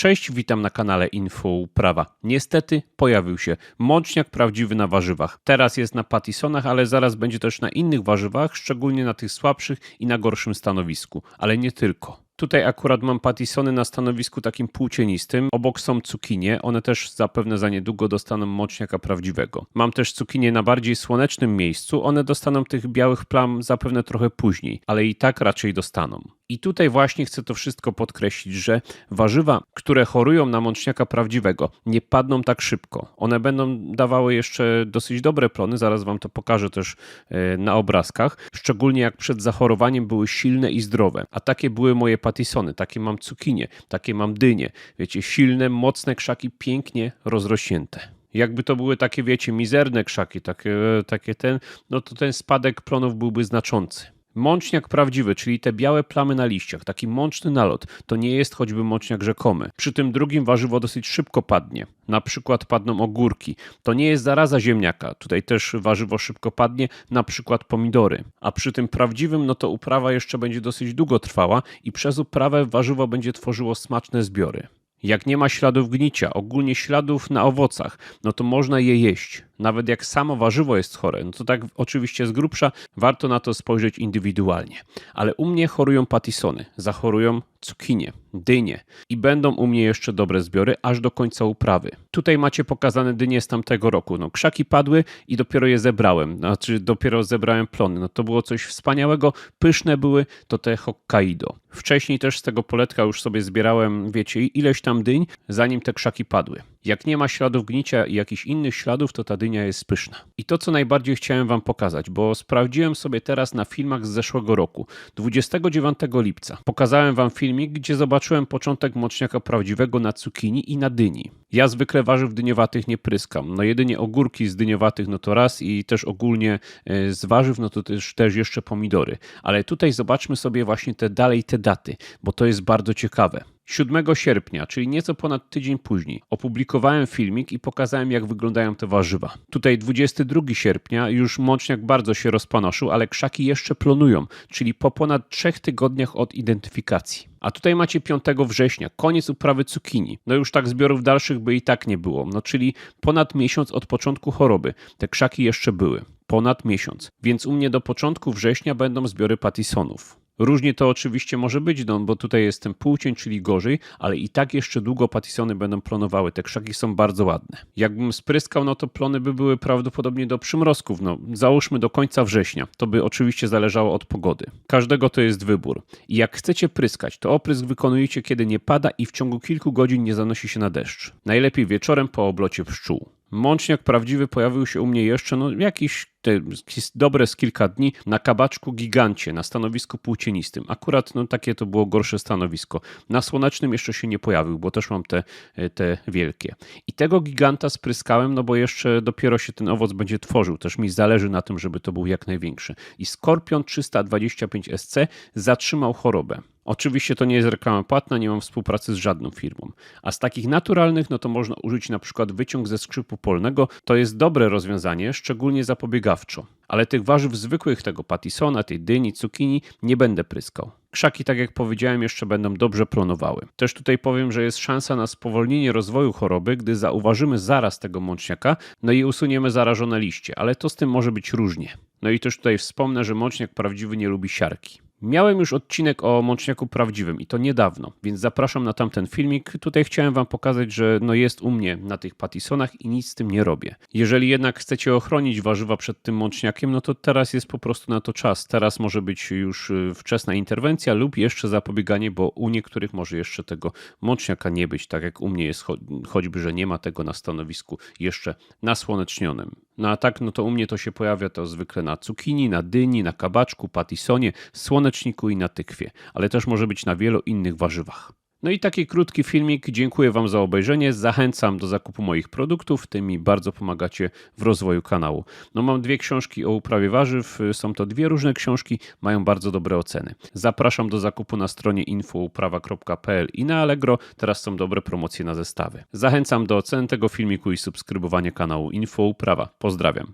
Cześć, witam na kanale Info Uprawa. Niestety pojawił się mączniak prawdziwy na warzywach. Teraz jest na patisonach, ale zaraz będzie też na innych warzywach, szczególnie na tych słabszych i na gorszym stanowisku. Ale nie tylko. Tutaj akurat mam patisony na stanowisku takim półcienistym. Obok są cukinie, one też zapewne za niedługo dostaną mączniaka prawdziwego. Mam też cukinie na bardziej słonecznym miejscu, one dostaną tych białych plam zapewne trochę później, ale i tak raczej dostaną. I tutaj właśnie chcę to wszystko podkreślić, że warzywa, które chorują na mączniaka prawdziwego, nie padną tak szybko. One będą dawały jeszcze dosyć dobre plony, zaraz wam to pokażę też e, na obrazkach, szczególnie jak przed zachorowaniem były silne i zdrowe. A takie były moje patisony, takie mam cukinie, takie mam dynie. Wiecie, silne, mocne krzaki, pięknie rozrośnięte. Jakby to były takie, wiecie, mizerne krzaki, takie, takie ten, no to ten spadek plonów byłby znaczący. Mączniak prawdziwy, czyli te białe plamy na liściach, taki mączny nalot, to nie jest choćby mączniak rzekomy. Przy tym drugim warzywo dosyć szybko padnie. Na przykład padną ogórki. To nie jest zaraza ziemniaka. Tutaj też warzywo szybko padnie, na przykład pomidory. A przy tym prawdziwym, no to uprawa jeszcze będzie dosyć długo trwała i przez uprawę warzywo będzie tworzyło smaczne zbiory. Jak nie ma śladów gnicia, ogólnie śladów na owocach, no to można je jeść. Nawet jak samo warzywo jest chore, no to tak oczywiście z grubsza warto na to spojrzeć indywidualnie. Ale u mnie chorują patisony, zachorują cukinie, dynie i będą u mnie jeszcze dobre zbiory aż do końca uprawy. Tutaj macie pokazane dynie z tamtego roku. No, krzaki padły i dopiero je zebrałem, znaczy dopiero zebrałem plony. No to było coś wspaniałego, pyszne były, to te Hokkaido. Wcześniej też z tego poletka już sobie zbierałem, wiecie, ileś tam dyń, zanim te krzaki padły. Jak nie ma śladów gnicia i jakichś innych śladów, to ta dynia jest pyszna. I to, co najbardziej chciałem Wam pokazać, bo sprawdziłem sobie teraz na filmach z zeszłego roku, 29 lipca. Pokazałem Wam filmik, gdzie zobaczyłem początek moczniaka prawdziwego na cukinii i na dyni. Ja zwykle warzyw dyniowatych nie pryskam. No jedynie ogórki z dyniowatych no to raz i też ogólnie e, z warzyw no to też, też jeszcze pomidory. Ale tutaj zobaczmy sobie właśnie te dalej te daty, bo to jest bardzo ciekawe. 7 sierpnia, czyli nieco ponad tydzień później, opublikowałem filmik i pokazałem, jak wyglądają te warzywa. Tutaj 22 sierpnia już mączniak bardzo się rozpanoszył, ale krzaki jeszcze plonują, czyli po ponad trzech tygodniach od identyfikacji. A tutaj macie 5 września, koniec uprawy cukinii. No już tak zbiorów dalszych by i tak nie było. No czyli ponad miesiąc od początku choroby. Te krzaki jeszcze były. Ponad miesiąc. Więc u mnie do początku września będą zbiory patisonów. Różnie to oczywiście może być, no, bo tutaj jest ten półcień, czyli gorzej, ale i tak jeszcze długo patisony będą plonowały. Te krzaki są bardzo ładne. Jakbym spryskał, no to plony by były prawdopodobnie do przymrozków. No, załóżmy do końca września. To by oczywiście zależało od pogody. Każdego to jest wybór. I jak chcecie pryskać, to oprysk wykonujecie, kiedy nie pada i w ciągu kilku godzin nie zanosi się na deszcz. Najlepiej wieczorem po oblocie pszczół. Mączniak prawdziwy pojawił się u mnie jeszcze no, jakiś dobre z kilka dni na kabaczku gigancie, na stanowisku płócienistym. Akurat no, takie to było gorsze stanowisko. Na słonecznym jeszcze się nie pojawił, bo też mam te, te wielkie. I tego giganta spryskałem, no bo jeszcze dopiero się ten owoc będzie tworzył. Też mi zależy na tym, żeby to był jak największy. I Skorpion 325 SC zatrzymał chorobę. Oczywiście to nie jest reklama płatna, nie mam współpracy z żadną firmą. A z takich naturalnych, no to można użyć na przykład wyciąg ze skrzypu polnego. To jest dobre rozwiązanie, szczególnie Ale tych warzyw zwykłych, tego patisona, tej dyni, cukinii, nie będę pryskał. Krzaki, tak jak powiedziałem, jeszcze będą dobrze plonowały. Też tutaj powiem, że jest szansa na spowolnienie rozwoju choroby, gdy zauważymy zaraz tego mączniaka, no i usuniemy zarażone liście, ale to z tym może być różnie. No i też tutaj wspomnę, że mączniak prawdziwy nie lubi siarki. Miałem już odcinek o mączniaku prawdziwym i to niedawno, więc zapraszam na tamten filmik. Tutaj chciałem wam pokazać, że no jest u mnie na tych patisonach i nic z tym nie robię. Jeżeli jednak chcecie ochronić warzywa przed tym mączniakiem, no to teraz jest po prostu na to czas. Teraz może być już y, wczesna interwencja lub jeszcze zapobieganie, bo u niektórych może jeszcze tego mączniaka nie być, tak jak u mnie jest cho choćby, że nie ma tego na stanowisku jeszcze nasłonecznionym. No a tak, no to u mnie to się pojawia to zwykle na cukinii, na dyni, na kabaczku, patisonie, słoneczniku i na tykwie, ale też może być na wielu innych warzywach. No i taki krótki filmik. Dziękuję Wam za obejrzenie. Zachęcam do zakupu moich produktów. Tym mi bardzo pomagacie w rozwoju kanału. No mam dwie książki o uprawie warzyw. Są to dwie różne książki. Mają bardzo dobre oceny. Zapraszam do zakupu na stronie infouprawa.pl i na Allegro. Teraz są dobre promocje na zestawy. Zachęcam do oceny tego filmiku i subskrybowania kanału Info Uprawa. Pozdrawiam.